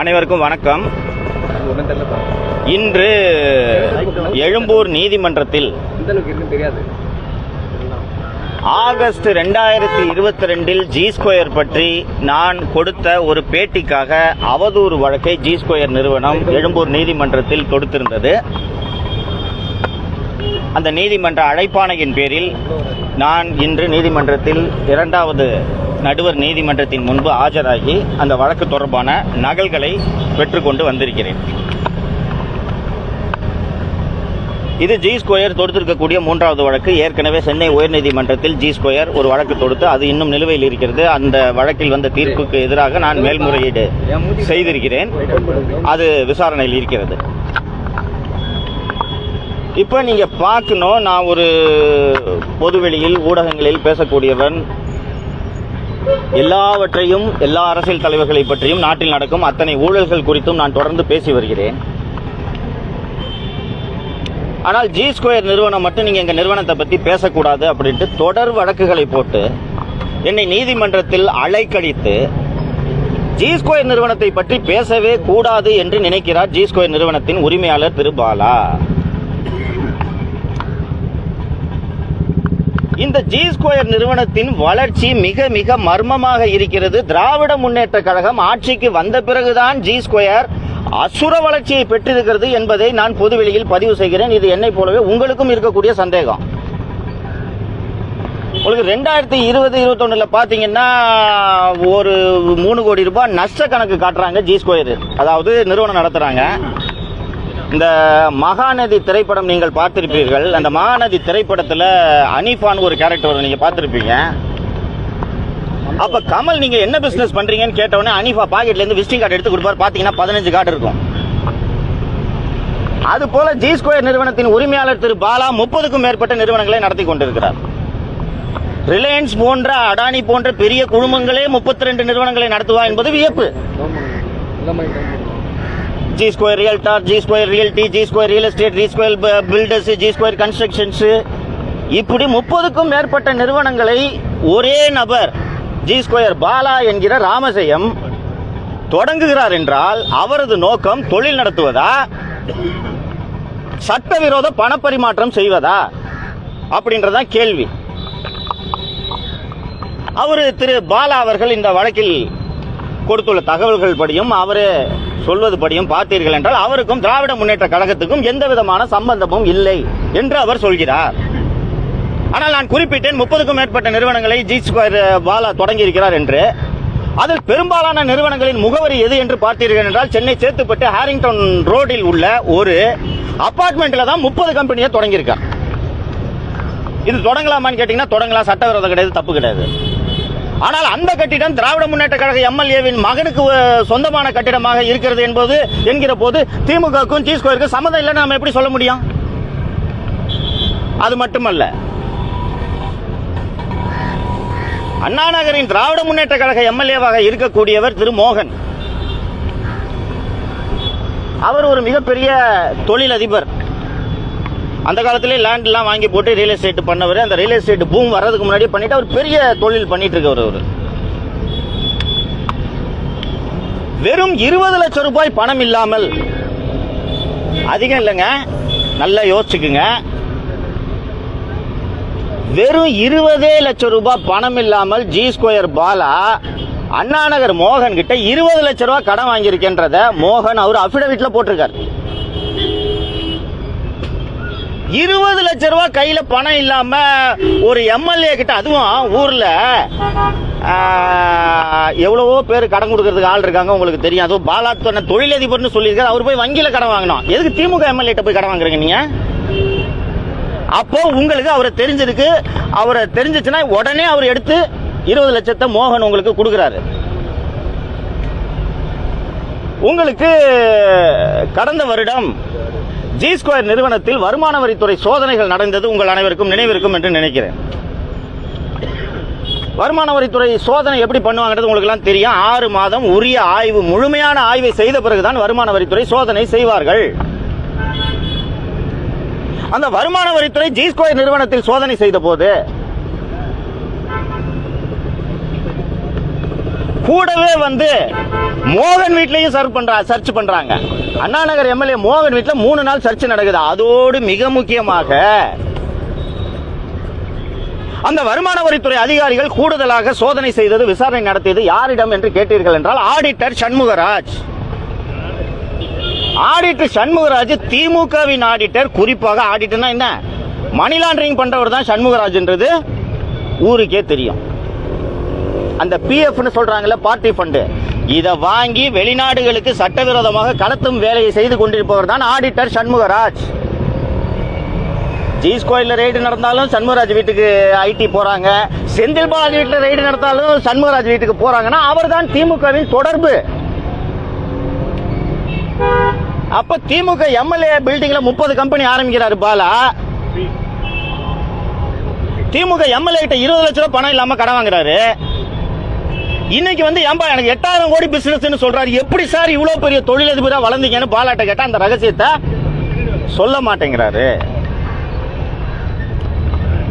அனைவருக்கும் வணக்கம். இன்று எழும்பூர் நீதிமன்றத்தில் ஆகஸ்ட் ரெண்டாயிரத்தி இருபத்தி ரெண்டில் ஜி ஸ்கொயர் பற்றி நான் கொடுத்த ஒரு பேட்டிக்காக அவதூறு வழக்கை ஜி ஸ்கொயர் நிறுவனம் எழும்பூர் நீதிமன்றத்தில் கொடுத்திருந்தது. அந்த நீதிமன்ற அழைப்பாணையின் பேரில் நான் இன்று நீதிமன்றத்தில் இரண்டாவது நடுவர் நீதிமன்றத்தின் முன்பு ஆஜராகி அந்த வழக்கு தொடர்பான நகல்களை பெற்றுக்கொண்டு வந்திருக்கிறேன். இது ஜி ஸ்கொயர் தொடுத்திருக்கக்கூடிய மூன்றாவது வழக்கு. ஏற்கனவே சென்னை உயர்நீதிமன்றத்தில் ஜி ஸ்கொயர் ஒரு வழக்கு தொடுத்து அது இன்னும் நிலுவையில் இருக்கிறது. அந்த வழக்கில் வந்த தீர்ப்புக்கு எதிராக நான் மேல்முறையீடு செய்திருக்கிறேன். அது விசாரணையில் இருக்கிறது. இப்போ நீங்கள் பார்க்கணும். நான் ஒரு பொதுவெளியில் ஊடகங்களில் பேசக்கூடியவன் எல்லாவற்றையும் எல்லா அரசியல் தலைவர்களை பற்றியும் நாட்டில் நடக்கும் அத்தனை ஊழல்கள் குறித்தும் நான் தொடர்ந்து பேசி வருகிறேன். ஆனால் ஜி ஸ்கொயர் நிறுவனம் மட்டும் நீங்க எங்க நிறுவனத்தை பத்தி பேசக்கூடாது அப்படின்ட்டு தொடர் வழக்குகளை போட்டு என்னை நீதிமன்றத்தில் அலைக்கழித்து ஜி ஸ்கொயர் நிறுவனத்தை பற்றி பேசவே கூடாது என்று நினைக்கிறார் ஜி ஸ்கொயர் நிறுவனத்தின் உரிமையாளர் திரு பாலா. இந்த ஜி ஸ்கொயர் நிறுவனத்தின் வளர்ச்சி மிக மிக மர்மமாக இருக்கிறது. திராவிட முன்னேற்ற கழகம் ஆட்சிக்கு வந்த பிறகுதான் ஜி ஸ்கொயர் அசுர வளர்ச்சியை பெற்றிருக்கிறது என்பதை நான் பொதுவெளியில் பதிவு செய்கிறேன். இது என்னை போலவே உங்களுக்கும் இருக்கக்கூடிய சந்தேகம். உங்களுக்கு ரெண்டாயிரத்தி இருபது இருபத்தொன்னுல பாத்தீங்கன்னா ஒரு மூணு கோடி ரூபாய் நஷ்ட கணக்கு காட்டுறாங்க ஜி ஸ்கொயர் அதாவது நிறுவனம் நடத்துறாங்க. இந்த மகாநதி திரைப்படம் நீங்கள் பார்த்திருப்பீர்கள். அந்த மகாநதி திரைப்படத்தில் அனிஃபான் ஒரு கேரக்டர் நீங்கள் நீங்க பார்த்திருப்பீங்க. அப்ப கமல் நீங்க என்ன பிசினஸ் பண்றீங்கன்னு கேட்டவொடனே அனிஃபா பாக்கெட்ல இருந்து விசிட்டிங் கார்டு எடுத்து கொடுப்பார். பாத்தீங்கன்னா பதினஞ்சு கார்டு இருக்கும். அது போல ஜி ஸ்கொயர் நிறுவனத்தின் உரிமையாளர் திரு பாலா முப்பதுக்கும் மேற்பட்ட நிறுவனங்களை நடத்தி கொண்டிருக்கிறார். ரிலையன்ஸ் போன்ற அடானி போன்ற பெரிய குழுமங்களே முப்பத்தி ரெண்டு நிறுவனங்களை நடத்துவா என்பது வியப்பு. G square realtor G square realty G square real estate G square builders G square constructions இப்படி முப்பதுக்கும் மேற்பட்ட நிறுவனங்களை ஒரே நபர் ஜி ஸ்கொயர் பாலா என்கிற ராமஜெயம் தொடங்குகிறார் என்றால் அவரது நோக்கம் தொழில் நடத்துவதா? சட்டவிரோத பணப்பரிமாற்றம் செய்வதா? அப்படின்றதான் கேள்வி. அவர் திரு பாலா அவர்கள் இந்த வழக்கில் கொடுத்துள்ள தகவல்கள் படியும் அவரே சொல்வது படியும் பார்த்தீர்கள் என்றால் அவருக்கும் திராவிட முன்னேற்ற கழகத்துக்கும் எந்த விதமான சம்பந்தமும் இல்லை என்று அவர் சொல்கிறார். ஆனால் நான் குறிப்பிட்டேன் முப்பதுக்கும் மேற்பட்ட நிறுவனங்களை ஜி ஸ்கொயர் பாலா தொடங்கி இருக்கிறார் என்று. அதில் பெரும்பாலான நிறுவனங்களின் முகவரி எது என்று பார்த்தீர்கள் என்றால் சென்னை சேத்துப்பட்டு ஹாரிங்டன் ரோடில் உள்ள ஒரு அபார்ட்மெண்ட்ல தான் முப்பது கம்பெனியை தொடங்கியிருக்கார். இது தொடங்கலாமான்னு கேட்டீங்கன்னா தொடங்கலாம். சட்டவிரோதம் கிடையாது தப்பு கிடையாது. ஆனால் அந்த கட்டிடம் திராவிட முன்னேற்ற கழக எம்எல்ஏவின் மகனுக்கு சொந்தமான கட்டிடமாக இருக்கிறது என்பது என்கிற போது திமுகவுக்கும் டி சம்மதம் இல்லைன்னு நம்ம எப்படி சொல்ல முடியும்? அது மட்டுமல்ல. அண்ணா நகரின் திராவிட முன்னேற்ற கழக எம்எல்ஏவாக இருக்கக்கூடியவர் திரு மோகன். அவர் ஒரு மிகப்பெரிய தொழிலதிபர். அந்த காலத்திலே லேண்ட் எல்லாம் வாங்கி போட்டு ரியல் எஸ்டேட் பண்ணவர். அந்த ரியல் எஸ்டேட் பூம் வர்றதுக்கு முன்னாடி பண்ணிட்டு அவர் பெரிய தொழில் பண்ணிட்டு இருக்கவர் அவர். வெறும் இருபது லட்சம் ரூபாய் பணம் இல்லாமல் அதிகம் இல்லைங்க. நல்லா யோசிச்சுக்குங்க. வெறும் இருபதே லட்சம் ரூபாய் பணம் இல்லாமல் ஜி ஸ்கொயர் பாலா அண்ணாநகர் மோகன் கிட்ட இருபது லட்ச ரூபாய் கடன் வாங்கியிருக்கின்றத மோகன் அவர் அஃபிடவிட்ல போட்டிருக்காரு. இருபது லட்ச ரூபா கையில பணம் இல்லாம ஒரு எம்எல்ஏ கிட்ட அதுவும் ஊர்ல எவ்வளவோ பேர் கடன் கொடுக்கறதுக்கு ஆள் இருக்காங்க உங்களுக்கு தெரியும். அதுவும் பாலா சொன்ன தொழிலதிபர்னு சொல்லியிருக்காரு. அவர் போய் வங்கியில கடன் வாங்கணும் எதுக்கு திமுக எம்எல்ஏ போய் கடன் வாங்குறீங்க நீங்க? அப்போ உங்களுக்கு அவரை தெரிஞ்சிருக்கு. அவரை தெரிஞ்சிச்சுன்னா உடனே அவர் எடுத்து இருபது லட்சத்தை மோகன் உங்களுக்கு கொடுக்குறாரு. உங்களுக்கு கடந்த வருடம் ஜி ஸ்கொயர் நிறுவனத்தில் வருமான வரித்துறை சோதனைகள் நடந்தது உங்கள் அனைவருக்கும் நினைவிருக்கும் என்று நினைக்கிறேன். வருமான வரித்துறை சோதனை எப்படி பண்ணுவாங்கிறது உங்களுக்கு எல்லாம் தெரியும். ஆறு மாதம் உரிய ஆய்வு முழுமையான ஆய்வை செய்த பிறகுதான் வருமான வரித்துறை சோதனை செய்வார்கள். அந்த வருமான வரித்துறை ஜி ஸ்கொயர் நிறுவனத்தில் சோதனை செய்த போது கூடவே வந்து மோகன் வீட்லயும் சர்ச் பண்றா சர்ச் பண்றாங்க. அண்ணா நகர் எம்எல்ஏ மோகன் வீட்டில் மூணு நாள் சர்ச் நடக்குது. அதோடு மிக முக்கியமாக அந்த வருமான வரித்துறை அதிகாரிகள் கூடுதலாக சோதனை செய்தது விசாரணை நடத்தியது யாரிடம் என்று கேட்டீர்கள் என்றால் ஆடிட்டர் சண்முகராஜ். ஆடிட்டர் சண்முகராஜ் திமுகவின் ஆடிட்டர். குறிப்பாக ஆடிட்டர்னா என்ன? மணி லாண்டரிங் பண்றவர் தான் சண்முகராஜ்ன்றது. ஊருக்கே தெரியும். அந்த பிஎஃப்னு சொல்றாங்கல்ல பார்ட்டி ஃபண்டு இதை வாங்கி வெளிநாடுகளுக்கு சட்டவிரோதமாக கடத்தும் வேலையை செய்து கொண்டிருப்பவர் தான் ஆடிட்டர் சண்முகராஜ். ஜீஸ் கோயிலில் ரைடு நடந்தாலும் சண்முகராஜ் வீட்டுக்கு ஐடி போகிறாங்க செந்தில் பாலாஜி வீட்டில் ரைடு நடந்தாலும் சண்முகராஜ் வீட்டுக்கு போகிறாங்கன்னா அவர் தான் திமுகவின் தொடர்பு. அப்ப திமுக எம்எல்ஏ பில்டிங்ல முப்பது கம்பெனி ஆரம்பிக்கிறாரு பாலா. திமுக எம்எல்ஏ கிட்ட இருபது லட்சம் ரூபாய் பணம் இல்லாம கடன் வாங்குறாரு. இன்னைக்கு வந்து ஏன்பா எனக்கு எட்டாயிரம் கோடி பிசினஸ் சொல்றாரு. எப்படி சார் இவ்வளவு பெரிய தொழிலதிபரா வளர்ந்தீங்கன்னு பாலாட்ட கேட்டா அந்த ரகசியத்தை சொல்ல மாட்டேங்கிறாரு.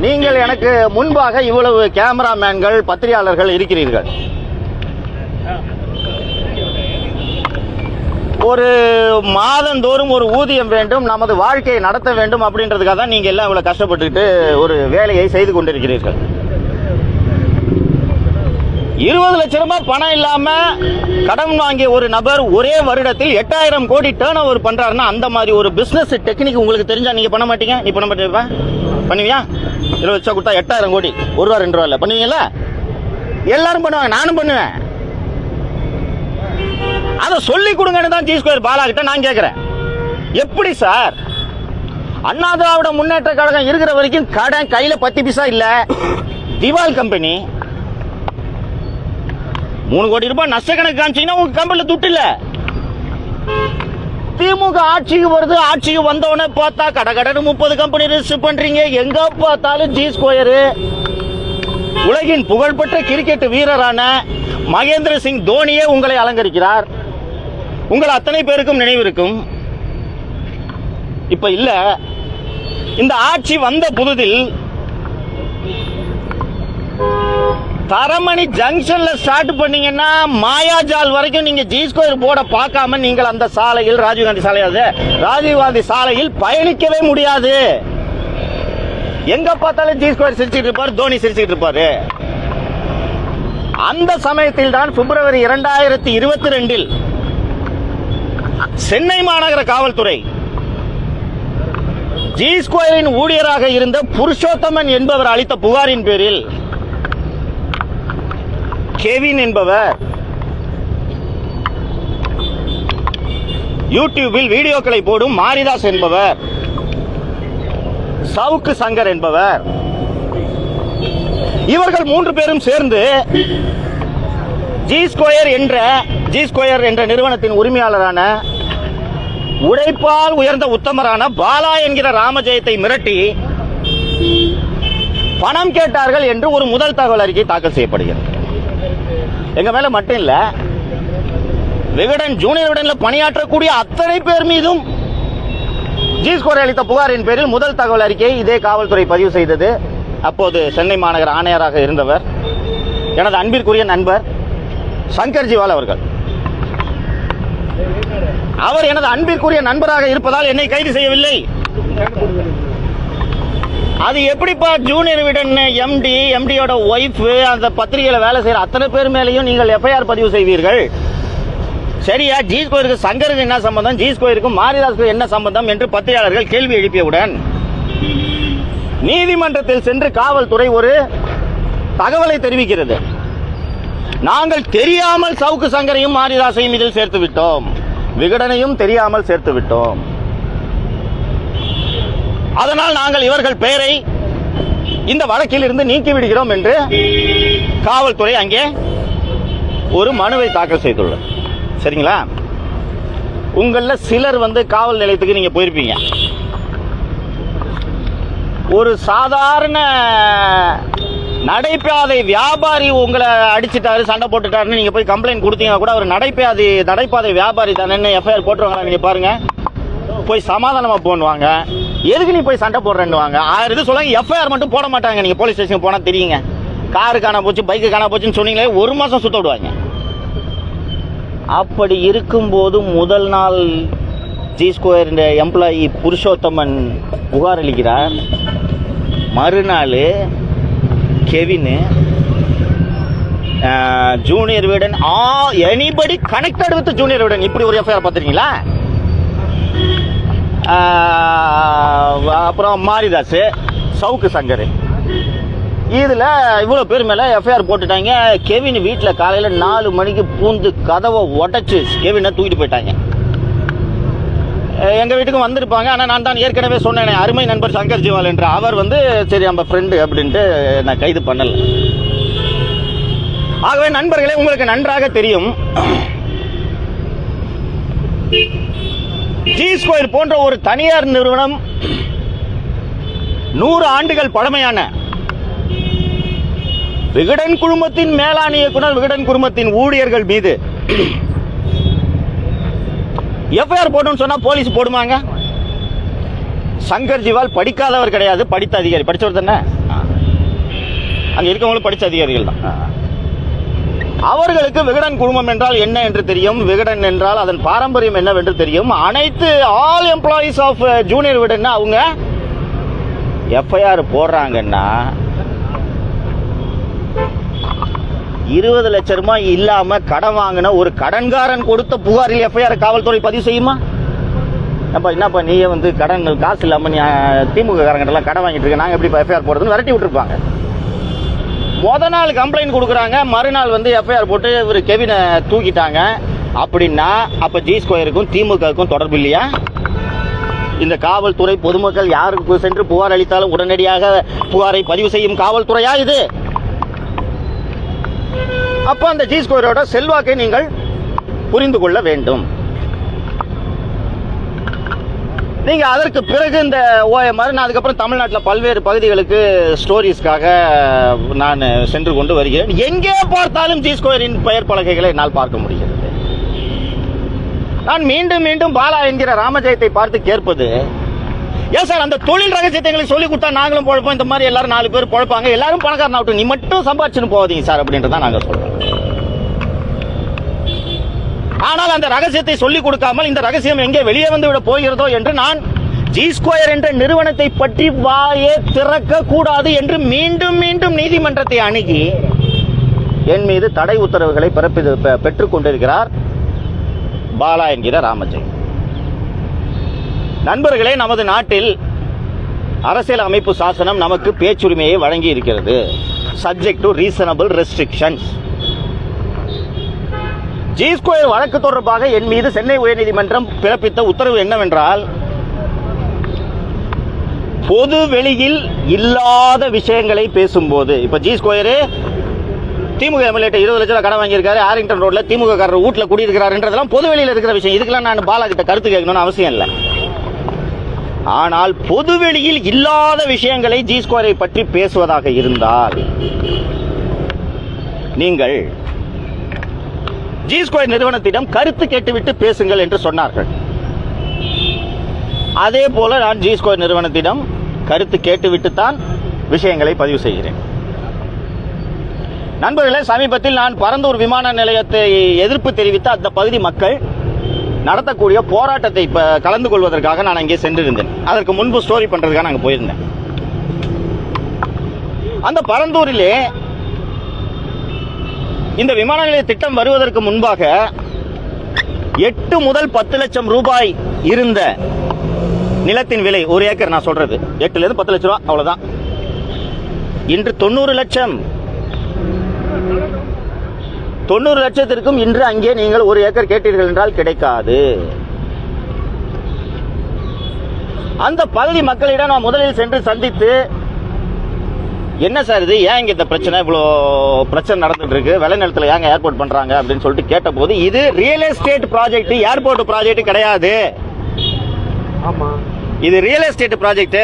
நீங்கள் எனக்கு முன்பாக இவ்வளவு கேமராமேன்கள் பத்திரிகையாளர்கள் இருக்கிறீர்கள். ஒரு மாதந்தோறும் ஒரு ஊதியம் வேண்டும் நமது வாழ்க்கையை நடத்த வேண்டும் அப்படின்றதுக்காக தான் நீங்கள் எல்லாம் இவ்வளோ கஷ்டப்பட்டுக்கிட்டு ஒரு வேலையை செய்து கொண்டிருக்கிறீர்கள். இருபது லட்ச ரூபாய் பணம் இல்லாம கடன் வாங்கிய ஒரு நபர் ஒரே வருடத்தில் எட்டாயிரம் கோடி டேர்ன் ஓவர் பண்றாருன்னா அந்த மாதிரி ஒரு பிசினஸ் டெக்னிக் உங்களுக்கு தெரிஞ்சா நீங்க பண்ண மாட்டீங்க? நீ பண்ண மாட்டீங்க பண்ணுவியா? இருபது லட்சம் கொடுத்தா எட்டாயிரம் கோடி. ஒரு ரூபா ரெண்டு ரூபா இல்ல. பண்ணுவீங்களா எல்லாரும் பண்ணுவாங்க. நானும் பண்ணுவேன். அதை சொல்லி கொடுங்கன்னு தான் ஜி ஸ்கொயர் பாலா கிட்ட நான் கேட்கிறேன் எப்படி சார்? அண்ணா திராவிட முன்னேற்ற கழகம் இருக்கிற வரைக்கும் கடன் கையில பத்து பைசா இல்ல. திவால் கம்பெனி மூணு கோடி ரூபாய் நஷ்ட கணக்கு காமிச்சீங்கன்னா உங்க கம்பெனில துட்டு இல்ல. திமுக ஆட்சிக்கு வருது ஆட்சிக்கு வந்தவொடனே பார்த்தா கட கடனு முப்பது கம்பெனி ரிஜிஸ்டர் பண்றீங்க. எங்க பார்த்தாலும் ஜி ஸ்கொயரு உலகின் புகழ்பெற்ற கிரிக்கெட் வீரரான மகேந்திர சிங் தோனியே உங்களை அலங்கரிக்கிறார். உங்கள் அத்தனை பேருக்கும் நினைவிருக்கும். இப்ப இல்ல. இந்த ஆட்சி வந்த புதுதில் தரமணி ஜங்ஷன்ல ஸ்டார்ட் பண்ணீங்கன்னா மாயாஜால் வரைக்கும் நீங்க ஜி ஸ்கொயர் போர்டை பார்க்காம நீங்கள் அந்த சாலையில் ராஜீவ்காந்தி சாலையாது ராஜீவ்காந்தி சாலையில் பயணிக்கவே முடியாது. எங்க பார்த்தாலும் ஜி ஸ்கொயர் சிரிச்சுட்டு இருப்பாரு தோனி சிரிச்சுட்டு இருப்பாரு. அந்த சமயத்தில் தான் பிப்ரவரி இரண்டாயிரத்தி இருபத்தி ரெண்டில் சென்னை மாநகர காவல்துறை ஜி ஸ்கொயரின் ஊழியராக இருந்த புருஷோத்தமன் என்பவர் அளித்த புகாரின் பேரில் கெவின் என்பவர் யூடியூபில் வீடியோக்களை போடும் மாரிதாஸ் என்பவர் சவுக்கு சங்கர் என்பவர். இவர்கள் மூன்று பேரும் சேர்ந்து ஜி ஸ்கொயர் என்ற ஜி ஸ்கொயர் என்ற நிறுவனத்தின் உரிமையாளரான உழைப்பால் உயர்ந்த உத்தமரான பாலா என்கிற ராமஜெயத்தை மிரட்டி பணம் கேட்டார்கள் என்று ஒரு முதல் தகவல் அறிக்கை தாக்கல் செய்யப்படுகிறது. எங்க மேல மட்டும் இல்ல விகடன் ஜூனியர் விகடன்ல பணியாற்றக்கூடிய அத்தனை பேர் மீதும் ஜிஸ்கோரை அளித்த புகாரின் பேரில் முதல் தகவல் அறிக்கையை இதே காவல்துறை பதிவு செய்தது. அப்போது சென்னை மாநகர ஆணையராக இருந்தவர் எனது அன்பிற்குரிய நண்பர் சங்கர் ஜிவால் அவர்கள். அவர் எனது அன்பிற்குரிய நண்பராக இருப்பதால் என்னை கைது செய்யவில்லை. அது எப்படிப்பா ஜூனியர் விடன் எம்டி எம்டியோட ஒய்ஃப் அந்த பத்திரிகையில வேலை செய்யற அத்தனை பேர் மேலேயும் நீங்கள் எஃப்ஐஆர் பதிவு செய்வீர்கள். சரியா? ஜி ஸ்கோயருக்கு சங்கருக்கு என்ன சம்பந்தம்? ஜி ஸ்கோயருக்கும் மாரிதாஸுக்கு என்ன சம்பந்தம் என்று பத்திரிகையாளர்கள் கேள்வி எழுப்பியவுடன் நீதிமன்றத்தில் சென்று காவல்துறை ஒரு தகவலை தெரிவிக்கிறது. நாங்கள் தெரியாமல் சவுக்கு சங்கரையும் மாரிதாசையும் இதில் சேர்த்து விட்டோம். விகடனையும் தெரியாமல் சேர்த்து விட்டோம். அதனால் நாங்கள் இவர்கள் பெயரை இந்த வழக்கில் இருந்து நீக்கி விடுகிறோம் என்று காவல்துறை அங்கே ஒரு மனுவை தாக்கல் செய்துள்ளது. சரிங்களா? உங்களில் சிலர் வந்து காவல் நிலையத்துக்கு நீங்கள் போயிருப்பீங்க. ஒரு சாதாரண நடைபாதை வியாபாரி உங்களை அடிச்சிட்டாரு சண்டை போட்டுட்டாருன்னு நீங்கள் போய் கம்ப்ளைண்ட் கொடுத்தீங்கன்னா கூட அவர் நடைபாதை நடைபாதை வியாபாரி தானே எஃப்ஐஆர் போட்டுருவாங்களா நீங்கள் பாருங்கள் போய் சமாதானமா போன்னுவாங்க எதுக்கு நீ போய் சண்டை போடுறேன்னு வாங்க ஆயிரம் இது சொல்லுவாங்க எஃப்ஐஆர் மட்டும் போட மாட்டாங்க. நீங்கள் போலீஸ் ஸ்டேஷன் போனால் தெரியுங்க. காரு காணா போச்சு பைக்கு காணா போச்சுன்னு சொன்னீங்களே ஒரு மாதம் சுத்த விடுவாங்க. அப்படி இருக்கும்போது முதல் நாள் ஜி ஸ்கொயர் எம்ப்ளாயி புருஷோத்தமன் புகார் அளிக்கிறார். மறுநாள் Kevin junior Vikatan ah anybody connected with junior Vikatan இப்படி ஒரு எஃப்ஐஆர் பார்த்துருக்கீங்களா? அப்புறம் மாரிதாஸ் சவுக்கு சங்கர். இதில் இவ்வளோ பேர் மேலே எஃப்ஐஆர் போட்டுட்டாங்க. கெவின் வீட்டில் காலையில் நாலு மணிக்கு பூந்து கதவை உடச்சி கெவினை தூக்கிட்டு போயிட்டாங்க. எங்கள் வீட்டுக்கும் வந்திருப்பாங்க. ஆனால் நான் தான் ஏற்கனவே சொன்னேன் அருமை நண்பர் சங்கர் ஜிவால் என்று அவர் வந்து சரி நம்ம ஃப்ரெண்டு அப்படின்ட்டு நான் கைது பண்ணலை. ஆகவே நண்பர்களே உங்களுக்கு நன்றாக தெரியும். ஜி ஸ்கொயர் போன்ற ஒரு தனியார் நிறுவனம் நூறு ஆண்டுகள் பழமையான விகடன் குழுமத்தின் மேலாண் இயக்குனர் விகடன் குழுமத்தின் ஊழியர்கள் மீது எஃப்ஐஆர் போடணும்னு சொன்னா போலீஸ் போடுமாங்க? சங்கர் ஜிவால் படிக்காதவர் கிடையாது படித்த அதிகாரி. படித்தவர் தானே? அங்கே இருக்கவங்களும் படித்த அதிகாரிகள் தான். அவர்களுக்கு விகடன் குழுமம் என்றால் என்ன என்று தெரியும்? விகடன் என்றால் அதன் பாரம்பரியம் என்னவென்று தெரியும்? அனைத்து all employees of junior Vikatan அவங்க? எஃப்ஐஆர் போடுறாங்கன்னா இருபது லட்ச ரூபாய் இல்லாம கடன் வாங்கின ஒரு கடன்காரன் கொடுத்த புகாரில் எஃப்ஐஆர் காவல்துறை பதிவு செய்யுமா? அப்போ என்னப்பா நீயே வந்து கடன் காசு இல்லாமல் நீ திமுக காரங்கிட்டலாம் கடன் வாங்கிட்டு இருக்க நாங்கள் எப்படி எஃப்ஐஆர் போடுறதுன்னு விரட்டி விட்டுருப்பாங்க. முத நாள் கம்ப்ளைண்ட் கொடுக்குறாங்க. மறுநாள் வந்து எஃப்ஐஆர் போட்டு இவர் கெவினை தூக்கிட்டாங்க. அப்படின்னா அப்போ ஜி ஸ்கொயருக்கும் திமுகவுக்கும் தொடர்பு இல்லையா? இந்த காவல்துறை பொதுமக்கள் யாருக்கு சென்று புகார் அளித்தாலும் உடனடியாக புகாரை பதிவு செய்யும் காவல்துறையா இது? அப்போ அந்த ஜி ஸ்கொயரோட செல்வாக்கை நீங்கள் புரிந்து கொள்ள வேண்டும். நீங்க அதற்கு பிறகு இந்த ஓஎம்ஆர் நான் அதுக்கப்புறம் தமிழ்நாட்டில் பல்வேறு பகுதிகளுக்கு ஸ்டோரிஸ்க்காக நான் சென்று கொண்டு வருகிறேன். எங்கே பார்த்தாலும் ஜி ஸ்கொயரின் பெயர் பலகைகளை என்னால் பார்க்க முடிகிறது. நான் மீண்டும் மீண்டும் பாலா என்கிற ராமஜெயத்தை பார்த்து கேட்பது ஏன் சார் அந்த தொழில் ரகசியத்தை எங்களுக்கு சொல்லி கொடுத்தா நாங்களும் பழப்போம்? இந்த மாதிரி எல்லாரும் நாலு பேர் பழப்பாங்க. எல்லாரும் பணக்காரன் ஆகட்டும். நீ மட்டும் சம்பாதிச்சுன்னு போகாதீங்க சார் அப்படின்றத நாங்கள் சொல்றோம். ஆனால் அந்த ரகசியத்தை சொல்லிக் கொடுக்காமல் இந்த ரகசியம் எங்கே வெளியே வந்து விட போகிறதோ என்று நான் ஜி ஸ்கொயர் என்ற நிறுவனத்தை பற்றி வாயே திறக்க கூடாது என்று மீண்டும் மீண்டும் நீதிமன்றத்தை அணுகி என் மீது தடை உத்தரவுகளை பிறப்பி பெ- பெற்றுக் கொண்டிருக்கிறார் பாலா என்கிற ராமஜெய். நண்பர்களே நமது நாட்டில் அரசியல் அமைப்பு சாசனம் நமக்கு பேச்சுரிமையை வழங்கி இருக்கிறது subject to reasonable restrictions G square வழக்கு தொடர்பாக என் மீது சென்னை உயர்நீதிமன்றம் பிறப்பித்த உத்தரவு என்னவென்றால் பொது வெளியில் இல்லாத விஷயங்களை பேசும்போது இப்போ ஜி ஸ்கொயரு திமுக எம்எல்ஏட்ட இருபது லட்சம் கடன் வாங்கியிருக்காரு ஆரிங்டன் ரோட்ல திமுக காரர் வீட்டில் குடியிருக்கிறாருன்றதெல்லாம் பொது வெளியில் இருக்கிற விஷயம். இதுக்கெல்லாம் நான் பாலா கிட்ட கருத்து கேட்கணும்னு அவசியம் இல்லை. ஆனால் பொது வெளியில் இல்லாத விஷயங்களை ஜி ஸ்கொயரை பற்றி பேசுவதாக இருந்தால் நீங்கள் ஜி ஸ்கொயர் நிறுவனத்திடம் கருத்து கேட்டுவிட்டு பேசுங்கள் என்று சொன்னார்கள். அதே போல நான் ஜி ஸ்கொயர் நிறுவனத்திடம் கருத்து கேட்டுவிட்டு தான் விஷயங்களை பதிவு செய்கிறேன். நண்பர்களே சமீபத்தில் நான் பரந்தூர் விமான நிலையத்தை எதிர்ப்பு தெரிவித்த அந்த பகுதி மக்கள் நடத்தக்கூடிய போராட்டத்தை இப்போ கலந்து கொள்வதற்காக நான் அங்கே சென்றிருந்தேன். அதற்கு முன்பு ஸ்டோரி பண்றதுக்காக நாங்கள் போயிருந்தேன். அந்த பரந்தூரிலே இந்த விமான நிலைய திட்டம் வருவதற்கு முன்பாக எட்டு முதல் பத்து லட்சம் ரூபாய் இருந்த நிலத்தின் விலை ஒரு ஏக்கர் நான் சொல்றது. எட்டுல இருந்து பத்து லட்சம் ரூபாய் அவ்வளவுதான். இன்று தொண்ணூறு லட்சம். தொண்ணூறு லட்சத்திற்கும் இன்று அங்கே நீங்கள் ஒரு ஏக்கர் கேட்டீர்கள் என்றால் கிடைக்காது. அந்த பகுதி மக்களிடம் நான் முதலில் சென்று சந்தித்து என்ன சார் இது? ஏன் இங்க இந்த பிரச்சனை? இவ்வளோ பிரச்சனை நடந்துட்டு இருக்கு. விளைநிலத்துல ஏங்க ஏர்போர்ட் பண்றாங்க அப்படின்னு சொல்லிட்டு கேட்டபோது இது real estate project airport project கிடையாது. ஆமா. இது ரியல் எஸ்டேட் ப்ராஜெக்ட்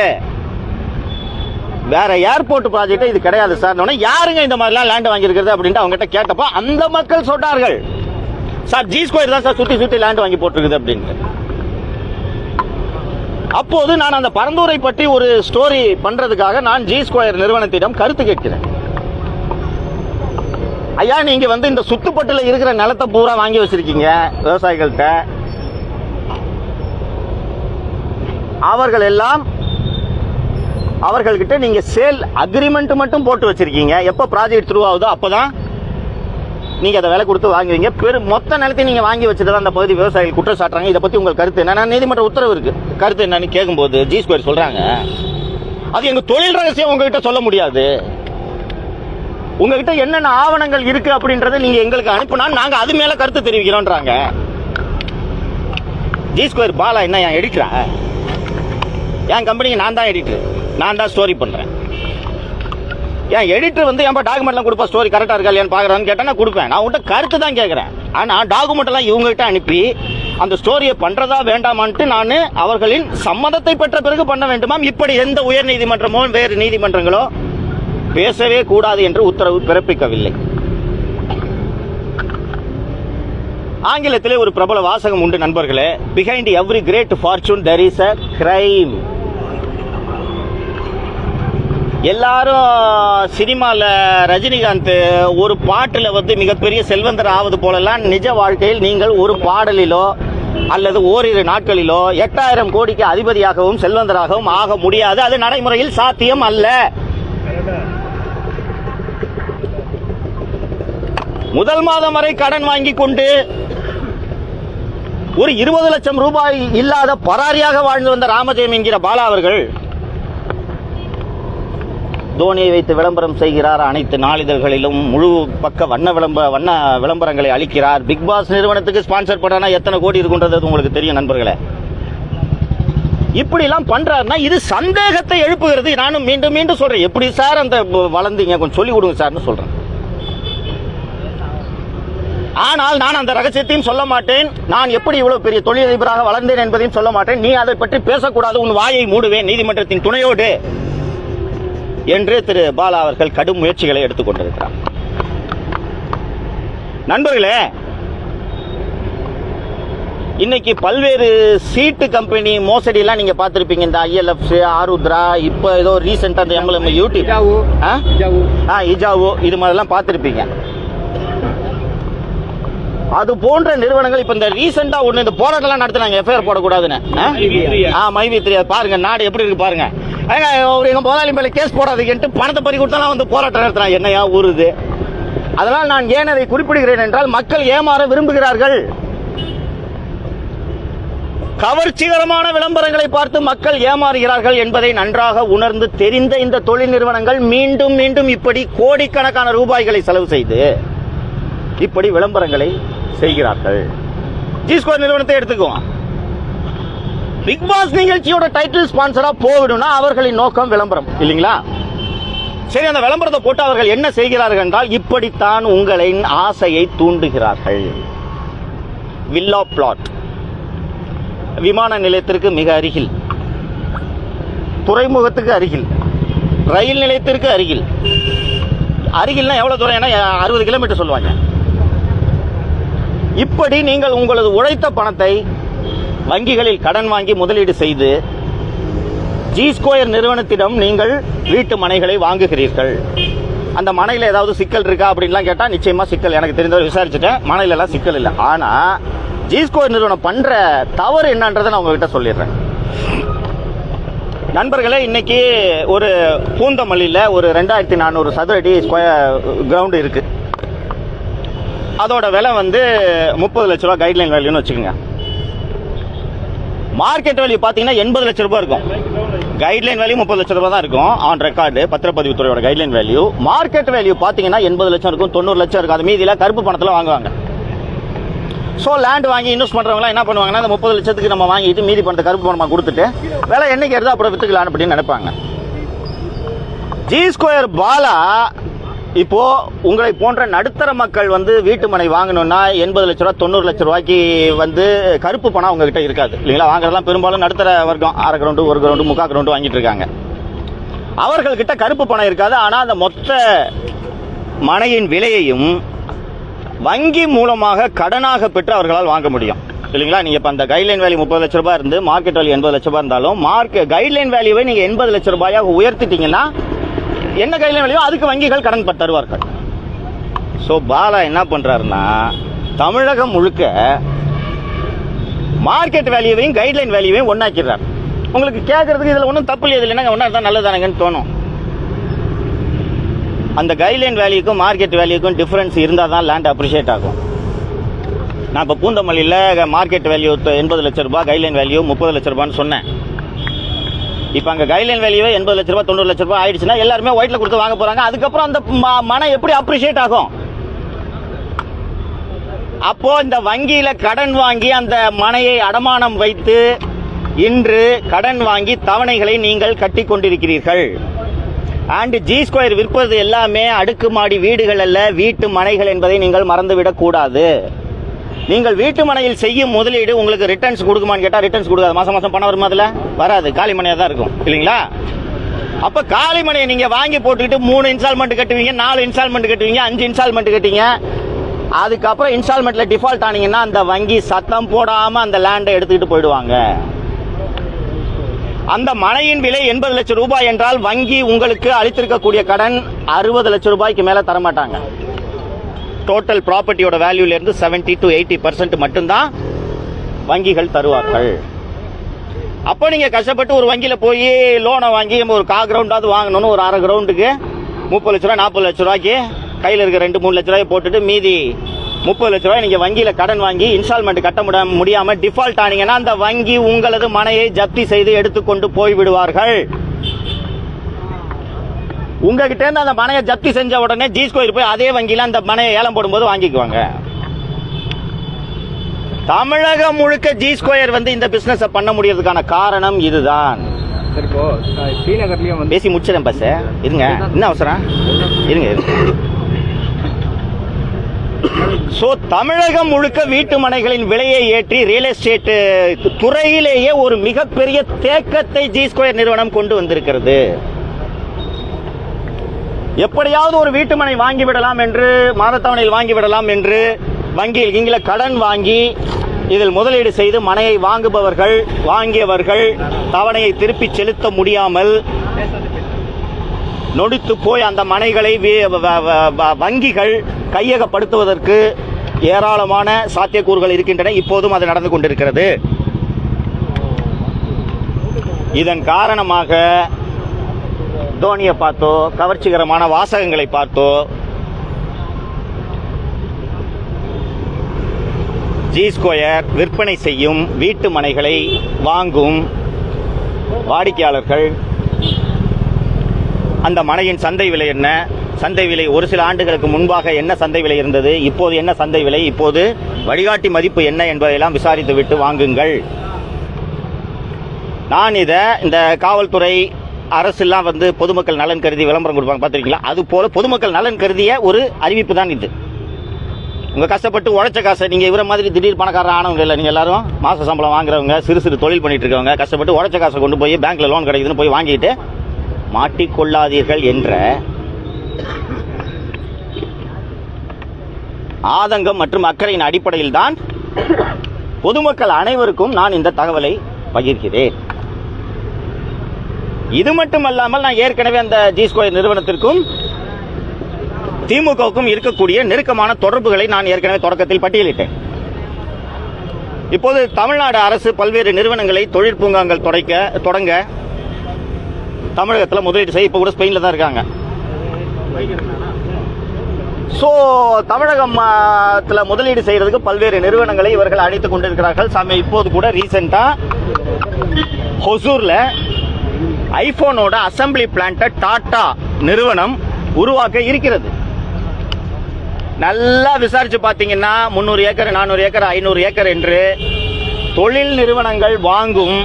வேற ஏர்போர்ட் ப்ராஜெக்ட் இது கிடையாது சார். யாருங்க இந்த மாதிரிலாம் லேண்ட் வாங்கியிருக்கிறது அப்படின்ட்டு அவங்ககிட்ட கேட்டப்போ அந்த மக்கள் சொன்னார்கள். சார் ஜி ஸ்கொயர் தான் சார் சுத்தி சுத்தி லேண்ட் வாங்கி போட்டிருக்குது அப்படின்ட்டு. அப்போது நான் அந்த பரந்தூரை பற்றி ஒரு ஸ்டோரி பண்றதுக்காக நான் ஜி ஸ்கொயர் நிறுவனத்திடம் கருத்து கேட்கிறேன். ஐயா நீங்க வந்து இந்த சுத்துப்பட்டுல இருக்கிற நிலத்தை பூரா வாங்கி வச்சிருக்கீங்க விவசாயிகள்கிட்ட. அவர்கள் எல்லாம் அவர்கள்கிட்ட நீங்க சேல் அக்ரிமெண்ட் மட்டும் போட்டு வச்சிருக்கீங்க. எப்ப ப்ராஜெக்ட் த்ரூ ஆகுதோ அப்பதான் நீங்க அதை விலை கொடுத்து வாங்குவீங்க. பெரு மொத்த நிலத்தையும் நீங்க வாங்கி வச்சுட்டு தான் அந்த பகுதி விவசாயிகள் குற்றம் சாட்டுறாங்க. இதை பத்தி உங்கள் கருத்து என்ன? நீதிமன்ற உத்தரவு இருக்கு. கருத்து என்னன்னு கேட்கும்போது ஜி ஸ்கொயர் சொல்றாங்க. அது எங்க தொழில் ரகசியம் உங்ககிட்ட சொல்ல முடியாது. உங்ககிட்ட என்னென்ன ஆவணங்கள் இருக்கு அப்படின்றத நீங்க எங்களுக்கு அனுப்புனா நாங்க அது மேல கருத்து தெரிவிக்கிறோன்றாங்க. ஜி ஸ்கொயர் பாலா என்ன என் எடிட்டரா என் கம்பெனிக்கு நான் தான் எடிட்டர் நான் தான் ஸ்டோரி பண்றேன். என் எடிட்டர் வந்து என் டாக்குமெண்ட்லாம் கொடுப்பா ஸ்டோரி கரெக்டாக இருக்கா இல்லையான்னு பார்க்குறான்னு கேட்டால் நான் கொடுப்பேன். நான் உங்கள்கிட்ட கருத்து தான் கேட்குறேன் ஆனால் டாக்குமெண்ட்லாம் இவங்ககிட்ட அனுப்பி அந்த ஸ்டோரியை பண்ணுறதா வேண்டாமான்ட்டு நான் அவர்களின் சம்மதத்தை பெற்ற பிறகு பண்ண வேண்டுமாம் இப்படி எந்த உயர் நீதிமன்றமோ வேறு நீதிமன்றங்களோ பேசவே கூடாது என்று உத்தரவு பிறப்பிக்கவில்லை. ஆங்கிலத்திலே ஒரு பிரபல வாசகம் உண்டு நண்பர்களே. Behind every great fortune there is a crime எல்லாரும் சினிமாவில் ரஜினிகாந்த் ஒரு பாட்டில் வந்து மிகப்பெரிய செல்வந்தர் ஆவது போலலாம் நிஜ வாழ்க்கையில் நீங்கள் ஒரு பாடலிலோ அல்லது ஓரிரு நாட்களிலோ எட்டாயிரம் கோடிக்கு அதிபதியாகவும் செல்வந்தராகவும் ஆக முடியாது. அது நடைமுறையில் சாத்தியம் அல்ல. முதல் மாதம் வரை கடன் வாங்கி கொண்டு ஒரு இருபது லட்சம் ரூபாய் இல்லாத பராரியாக வாழ்ந்து வந்த ராமஜெயம் என்கிற பாலா அவர்கள் தோனியை வைத்து விளம்பரம் செய்கிறார் அனைத்து நாளிதழ்களிலும் முழு பக்க வண்ண விளம்ப வண்ண விளம்பரங்களை அளிக்கிறார். பிக் பாஸ் நிறுவனத்துக்கு ஸ்பான்சர் பண்ணா எத்தனை கோடி இருக்குன்றது உங்களுக்கு தெரியும் நண்பர்களே. இப்படி எல்லாம் பண்றாருன்னா இது சந்தேகத்தை எழுப்புகிறது. நானும் மீண்டும் மீண்டும் சொல்றேன். எப்படி சார் அந்த வளர்ந்தீங்க? கொஞ்சம் சொல்லி கொடுங்க சார்னு சொல்றேன். ஆனால் நான் அந்த ரகசியத்தையும் சொல்ல மாட்டேன். நான் எப்படி இவ்வளவு பெரிய தொழிலதிபராக வளர்ந்தேன் என்பதையும் சொல்ல மாட்டேன். நீ அதை பற்றி பேசக்கூடாது. உன் வாயை மூடுவேன். நீதிமன்றத்தின் துணையோடு. என்று திரு பாலா அவர்கள் கடும் முயற்சிகளை எடுத்துக்கொண்டிருக்கிறார் நண்பர்களே இன்னைக்கு பல்வேறு சீட்டு கம்பெனி மோசடி எல்லாம் நீங்க பார்த்திருப்பீங்க. இந்த ஐஎல்எஃப் ஆருத்ரா இப்போ ஏதோ ரீசெண்டா அந்த எம்எல்எம் யூடியூப் ஆ? இஜாவு. இது மாதிரிலாம் பார்த்திருப்பீங்க. அது போன்ற நிறுவனங்கள் இப்ப இந்த ரீசெண்டா ஒண்ணு இந்த போராட்டம்லாம் நடத்துனாங்க. எஃப்ஐஆர் போடக்கூடாதுன்னு. ஆ? மைவி தெரியாது பாருங்க நாடு எப்படி இருக்கு பாருங்க. எங்க முதலாளி மேல கேஸ் போடாதீங்கன்ட்டு பணத்தை பறி கொடுத்தாலும் வந்து போராட்டம் நடத்துறாங்க என்னையா ஊறுது அதனால் நான் ஏன் அதை குறிப்பிடுகிறேன் என்றால் மக்கள் ஏமாற விரும்புகிறார்கள். கவர்ச்சிகரமான விளம்பரங்களை பார்த்து மக்கள் ஏமாறுகிறார்கள் என்பதை நன்றாக உணர்ந்து தெரிந்த இந்த தொழில் நிறுவனங்கள் மீண்டும் மீண்டும் இப்படி கோடிக்கணக்கான ரூபாய்களை செலவு செய்து இப்படி விளம்பரங்களை செய்கிறார்கள். ஜி நிறுவனத்தை எடுத்துக்குவோம். பிக் பாஸ் நிகழ்ச்சியோட டைட்டில் ஸ்பான்சரா போகணும்னா அவர்களின் நோக்கம் விளம்பரம். இல்லைங்களா? சரி அந்த விளம்பரத்தை போட்டு அவர்கள் என்ன செய்கிறார்கள் என்றால் இப்படித்தான் உங்களின் ஆசையை தூண்டுகிறார்கள். வில்லா பிளாட் விமான நிலையத்திற்கு மிக அருகில். துறைமுகத்துக்கு அருகில். ரயில் நிலையத்திற்கு அருகில். அருகில்னா எவ்வளவு தூரம்? ஏன்னா அறுபது கிலோமீட்டர் சொல்லுவாங்க. இப்படி நீங்கள் உங்களது உழைத்த பணத்தை வங்கிகளில் கடன் வாங்கி முதலீடு செய்து ஜி ஸ்கொயர் நிறுவனத்திடம் நீங்கள் வீட்டு மனைகளை வாங்குகிறீர்கள். அந்த மனையில் ஏதாவது சிக்கல் இருக்கா அப்படின்லாம் கேட்டால் நிச்சயமாக சிக்கல். எனக்கு தெரிந்தவர் விசாரிச்சுட்டேன். மனையிலலாம் சிக்கல் இல்லை. ஆனால் ஜி ஸ்கொயர் நிறுவனம் பண்ணுற தவறு என்னன்றதை நான் உங்ககிட்ட சொல்லிடுறேன். நண்பர்களே இன்னைக்கு ஒரு பூந்தமல்லியில் ஒரு ரெண்டாயிரத்தி நானூறு சதுர அடி ஸ்கொயர் கிரவுண்டு இருக்குது அதோட விலை வந்து முப்பது லட்ச ரூபா கைட்லைன் வேல்யூன்னு வச்சுக்கோங்க. மார்க்கெட் வேல்யூ பார்த்தீங்கன்னா எண்பது லட்ச ரூபாய் இருக்கும். கைட்லைன் வேல்யூ முப்பது லட்ச ரூபாய் தான் இருக்கும். ஆன் ரெக்கார்டு பத்திரப்பதிவுத்துறையோட கைட்லைன் வேல்யூ மார்க்கெட் வேல்யூ பார்த்தீங்கன்னா எண்பது லட்சம் இருக்கும். தொண்ணூறு லட்சம் இருக்கும் அது மீதியில் கருப்பு பணத்தில் வாங்குவாங்க. ஸோ லேண்ட் வாங்கி இன்வெஸ்ட் பண்ணுறவங்களாம் என்ன பண்ணுவாங்கன்னா அந்த முப்பது லட்சத்துக்கு நம்ம வாங்கிட்டு மீதி பணத்தை கருப்பு பணமாக கொடுத்துட்டு விலை என்னைக்கு எடுத்து அப்புறம் வித்துக்கலாம் அப்படின்னு நினைப்பாங்க. ஜி ஸ்கொயர் பாலா இப்போ உங்களை போன்ற நடுத்தர மக்கள் வந்து வீட்டு மனை வாங்கணும்னா எண்பது லட்ச ரூபா தொண்ணூறு லட்ச ரூபாய்க்கு வந்து கருப்பு பணம் உங்ககிட்ட இருக்காது. இல்லைங்களா? வாங்குறதெல்லாம் பெரும்பாலும் நடுத்தர வர்க்கம். அரை கிரவுண்டு ஒரு கிரவுண்டு முக்கா கிரவுண்டு வாங்கிட்டு இருக்காங்க. அவர்கள்கிட்ட கருப்பு பணம் இருக்காது. ஆனால் அந்த மொத்த மனையின் விலையையும் வங்கி மூலமாக கடனாக பெற்று அவர்களால் வாங்க முடியும். இல்லைங்களா? நீங்கள் இப்போ அந்த கைட்லைன் வேல்யூ முப்பது லட்ச ரூபாய் இருந்து மார்க்கெட் வேல்யூ எண்பது லட்ச ரூபாய் இருந்தாலும் மார்க்கெட் கைட்லைன் வேல்யூவை நீங்கள் எண்பது லட்ச ரூபாயாக உயர்த்திட்டீங்கன்னா என்ன கையில் வேல்யூ அதுக்கு வங்கிகள் கடன் தருவார்கள். ஸோ பாலா என்ன பண்ணுறாருன்னா தமிழகம் முழுக்க மார்க்கெட் வேல்யூவையும் கைட்லைன் வேல்யூவையும் ஒன்றாக்கிறார் உங்களுக்கு கேட்கறதுக்கு இதில் ஒன்றும் தப்பு இல்லை இதில் என்னங்க ஒன்றா இருந்தால் நல்லதானங்கன்னு தோணும். அந்த கைட்லைன் வேல்யூக்கும் மார்க்கெட் வேல்யூக்கும் டிஃப்ரென்ஸ் இருந்தால் தான் லேண்ட் அப்ரிஷியேட் ஆகும். நான் இப்போ பூந்தமல்லியில் மார்க்கெட் வேல்யூ எண்பது லட்ச ரூபாய் கைட்லைன் வேல்யூ முப்பது லட்ச ரூபான்னு சொன்னேன். இப்போ அங்கே கைட்லைன் வேல்யூவே எண்பது லட்ச ரூபாய் தொண்ணூறு லட்ச ரூபாய் ஆயிடுச்சுன்னா எல்லாருமே ஒயிட்ல கொடுத்து வாங்க போறாங்க. அதுக்கப்புறம் அந்த ம- எப்படி அப்ரிஷியேட் ஆகும்? அப்போ இந்த வங்கியில கடன் வாங்கி அந்த மனையை அடமானம் வைத்து இன்று கடன் வாங்கி தவணைகளை நீங்கள் கட்டி கொண்டிருக்கிறீர்கள். அண்ட் ஜி ஸ்கொயர் விற்பது எல்லாமே அடுக்குமாடி வீடுகள் அல்ல வீட்டு மனைகள் என்பதை நீங்கள் மறந்துவிடக் கூடாது. நீங்கள் வீட்டு மனையில் செய்யும் முதலீடு உங்களுக்கு ரிட்டர்ன்ஸ் கொடுக்குமான்னு கேட்டால் ரிட்டர்ன்ஸ் கொடுக்காது. மாதம் மாதம் பணம் வருமா அதில்? வராது. காலி மனையாக தான் இருக்கும். இல்லைங்களா? அப்போ காலி மனையை நீங்கள் வாங்கி போட்டுக்கிட்டு மூணு இன்ஸ்டால்மெண்ட் கட்டுவீங்க நாலு இன்ஸ்டால்மெண்ட் கட்டுவீங்க அஞ்சு இன்ஸ்டால்மெண்ட் கட்டிங்க அதுக்கப்புறம் இன்ஸ்டால்மெண்ட்டில் டிஃபால்ட் ஆனீங்கன்னா அந்த வங்கி சத்தம் போடாமல் அந்த லேண்டை எடுத்துக்கிட்டு போயிடுவாங்க. அந்த மனையின் விலை எண்பது லட்சம் ரூபாய் என்றால் வங்கி உங்களுக்கு அளித்திருக்கக்கூடிய கடன் அறுபது லட்சம் ரூபாய்க்கு மேலே தரமாட்டாங்க. டோட்டல் ப்ராப்பர்ட்டியோட வேல்யூலேருந்து செவன்ட்டி டு எயிட்டி பர்சன்ட் மட்டும்தான் வங்கிகள் தருவார்கள். அப்போ நீங்கள் கஷ்டப்பட்டு ஒரு வங்கியில் போய் லோனை வாங்கி நம்ம ஒரு கா கிரவுண்டாவது வாங்கணும்னு ஒரு அரை கிரவுண்டுக்கு முப்பது லட்ச ரூபா நாற்பது லட்ச ரூபாய்க்கு கையில் இருக்க ரெண்டு மூணு லட்ச ரூபாய் போட்டுட்டு மீதி முப்பது லட்ச ரூபாய் நீங்கள் வங்கியில் கடன் வாங்கி இன்ஸ்டால்மெண்ட் கட்ட முட முடியாமல் டிஃபால்ட் ஆனீங்கன்னா அந்த வங்கி உங்களது மனையை ஜப்தி செய்து எடுத்துக்கொண்டு போய் விடுவார்கள் உங்ககிட்ட இருந்து அந்த மனையை ஜப்தி செஞ்ச உடனே ஜி ஸ்கொயர் போய் அதே வங்கியில அந்த மனையை ஏலம் போடும்போது வாங்கிக்குவாங்க. தமிழகம் முழுக்க ஜி ஸ்கொயர் வந்து இந்த பிசினஸ் பண்ண முடியறதுக்கான காரணம் இதுதான். பேசி முடிச்சிடறேன் பஸ் இருங்க. என்ன அவசரம்? இருங்க சோ தமிழகம் முழுக்க வீட்டு மனைகளின் விலையை ஏற்றி ரியல் எஸ்டேட் துறையிலேயே ஒரு மிகப்பெரிய தேக்கத்தை ஜி ஸ்கொயர் நிறுவனம் கொண்டு வந்திருக்கிறது. எப்படியாவது ஒரு வீட்டுமனை வாங்கிவிடலாம் வாங்கி விடலாம் என்று மாதத்தவணையில் வாங்கி விடலாம் என்று வங்கியில் இங்கில கடன் வாங்கி இதில் முதலீடு செய்து மனையை வாங்குபவர்கள் வாங்கியவர்கள் தவணையை திருப்பி செலுத்த முடியாமல் நொடித்து போய் அந்த மனைகளை வ- வ- வ- வங்கிகள் கையகப்படுத்துவதற்கு ஏராளமான சாத்தியக்கூறுகள் இருக்கின்றன. இப்போதும் அது நடந்து கொண்டிருக்கிறது. இதன் காரணமாக தோனியை பார்த்தோ கவர்ச்சிகரமான வாசகங்களை பார்த்தோ ஜி ஸ்கொயர் விற்பனை செய்யும் வீட்டு மனைகளை வாங்கும் வாடிக்கையாளர்கள். அந்த மனையின் சந்தை விலை என்ன? சந்தை விலை ஒரு சில ஆண்டுகளுக்கு முன்பாக என்ன சந்தை விலை இருந்தது? இப்போது என்ன சந்தை விலை? இப்போது வழிகாட்டி மதிப்பு என்ன என்பதையெல்லாம் விசாரித்து விட்டு வாங்குங்கள். நான் இதை இந்த காவல்துறை அரசுலாம் வந்து பொதுமக்கள் நலன் கருதி விளம்பரம் கொடுப்பாங்க. பார்த்துருக்கீங்களா? அது போல பொதுமக்கள் நலன் கருதிய ஒரு அறிவிப்பு தான் இது. உங்கள் கஷ்டப்பட்டு உழைச்ச காசை நீங்கள் இவர மாதிரி திடீர் பணக்காரர் ஆனவங்க இல்லை. நீங்கள் எல்லாரும் மாத சம்பளம் வாங்குறவங்க சிறு சிறு தொழில் பண்ணிட்டு இருக்கவங்க கஷ்டப்பட்டு உழைச்ச காசை கொண்டு போய் பேங்க்கில் லோன் கிடைக்குதுன்னு போய் வாங்கிட்டு மாட்டிக்கொள்ளாதீர்கள் என்ற ஆதங்கம் மற்றும் அக்கறையின் அடிப்படையில் தான் பொதுமக்கள் அனைவருக்கும் நான் இந்த தகவலை பகிர்கிறேன். இது மட்டுமல்லாமல் நான் ஏற்கனவே அந்த ஜி ஸ்கொயர் நிறுவனத்திற்கும் திமுகவுக்கும் இருக்கக்கூடிய நெருக்கமான தொடர்புகளை நான் ஏற்கனவே தொடக்கத்தில் பட்டியலிட்டேன். இப்போது தமிழ்நாடு அரசு பல்வேறு நிறுவனங்களை தொழில் பூங்காங்கள் தொடக்க தொடங்க தமிழகத்தில் முதலீடு செய்ய இப்போ கூட ஸ்பெயினில் தான் இருக்காங்க. ஸோ தமிழகத்தில் முதலீடு செய்கிறதுக்கு பல்வேறு நிறுவனங்களை இவர்கள் அழைத்து கொண்டிருக்கிறார்கள். சாமி இப்போது கூட ரீசெண்டாக ஹொசூரில் ஐபோனோட அசம்பிளி பிளான்ட்டை டாடா நிறுவனம் உருவாக்க இருக்கிறது. நல்லா விசாரிச்சு பார்த்தீங்கன்னா முந்நூறு ஏக்கர் நானூறு ஏக்கர் ஐநூறு ஏக்கர் என்று தொழில் நிறுவனங்கள் வாங்கும்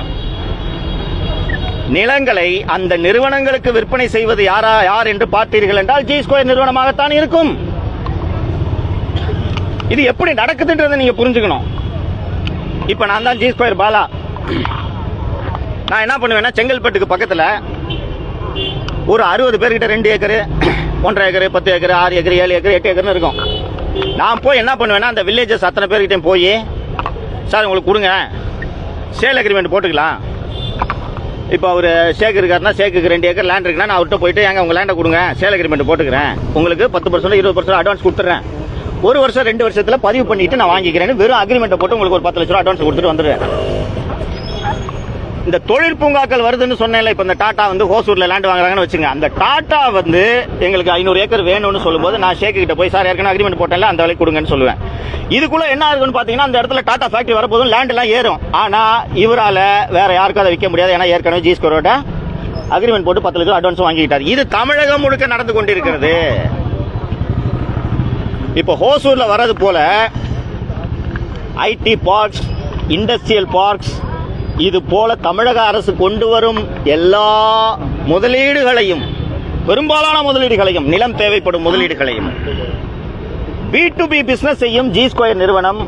நிலங்களை அந்த நிறுவனங்களுக்கு விற்பனை செய்வது யாரா யார் என்று பார்த்தீர்கள் என்றால் ஜி ஸ்கொயர் நிறுவனமாகத்தான் இருக்கும். இது எப்படி நடக்குதுன்றதை நீங்க புரிஞ்சுக்கணும். இப்ப நான் தான் ஜி ஸ்கொயர் பாலா. நான் என்ன பண்ணுவேன்னா செங்கல்பட்டுக்கு பக்கத்தில் ஒரு அறுபது பேர்கிட்ட ரெண்டு ஏக்கரு ஒன்றரை ஏக்கரு பத்து ஏக்கரு ஆறு ஏக்கர் ஏழு ஏக்கர் எட்டு ஏக்கர்னு இருக்கும். நான் போய் என்ன பண்ணுவேன்னா அந்த வில்லேஜஸ் அத்தனை பேர்கிட்டையும் போய் சார் உங்களுக்கு கொடுங்க. சேல் அக்ரிமெண்ட் போட்டுக்கலாம். இப்போ அவர் சேக்கு இருக்காருன்னா சேக்குக்கு ரெண்டு ஏக்கர் லேண்ட் இருக்குன்னா நான் அவர்கிட்ட போயிட்டு எங்க உங்கள் லேண்டை கொடுங்க. சேல் அக்ரிமெண்ட் போட்டுக்கிறேன். உங்களுக்கு பத்து பர்சன்ட் இருபது பர்சன்ட் அட்வான்ஸ் கொடுத்துட்றேன். ஒரு வருஷம் ரெண்டு வருஷத்தில் பதிவு பண்ணிட்டு நான் வாங்கிக்கிறேன் வெறும் அக்ரிமெண்ட்டை போட்டு உங்களுக்கு ஒரு பத்து லட்ச ரூபா அட்வான்ஸ் கொடுத்துட்டு வந்துடுறேன். இந்த தொழில் பூங்காக்கள் வருதுன்னு சொன்னேன்ல இப்போ இந்த டாட்டா வந்து ஹோசூர்ல லேண்ட் வாங்குறாங்கன்னு வச்சுங்க. அந்த டாட்டா வந்து எங்களுக்கு ஐநூறு ஏக்கர் வேணும்னு சொல்லும்போது நான் ஷேக்கு கிட்ட போய் சார் ஏற்கனவே அக்ரிமெண்ட் போட்டேன்ல அந்த விலைக்கு கொடுங்கன்னு சொல்லுவேன். இதுக்குள்ள என்ன ஆகுதுன்னு பாத்தீங்கன்னா அந்த இடத்துல டாடா ஃபேக்டரி வரப்போதும் லேண்ட் எல்லாம் ஏறும். ஆனா இவரால வேற யாருக்கும் அதை விற்க முடியாது. ஏன்னா ஏற்கனவே ஜி ஸ்கோரோட அக்ரிமெண்ட் போட்டு பத்து லட்சம் அட்வான்ஸ் வாங்கிக்கிட்டாரு. இது தமிழகம் முழுக்க நடந்து கொண்டிருக்கிறது. இப்போ ஹோசூர்ல வர்றது போல ஐடி பார்க்ஸ் இண்டஸ்ட்ரியல் பார்க்ஸ் இது போல தமிழக அரசு கொண்டு வரும் எல்லா முதலீடுகளையும் பெரும்பாலான முதலீடுகளையும் நிலம் தேவைப்படும் முதலீடுகளையும் பி டு பி பிசினஸ் செய்யும் ஜி ஸ்கொயர் நிறுவனம்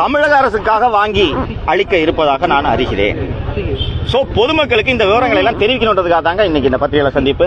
தமிழக அரசுக்காக வாங்கி அளிக்க இருப்பதாக நான் அறிகிறேன். சோ பொதுமக்களுக்கு இந்த விவரங்களை எல்லாம் தெரிவிக்கணுன்றதுக்காக தாங்க இன்னைக்கு இந்த பத்திரிகையாளர் சந்திப்பு.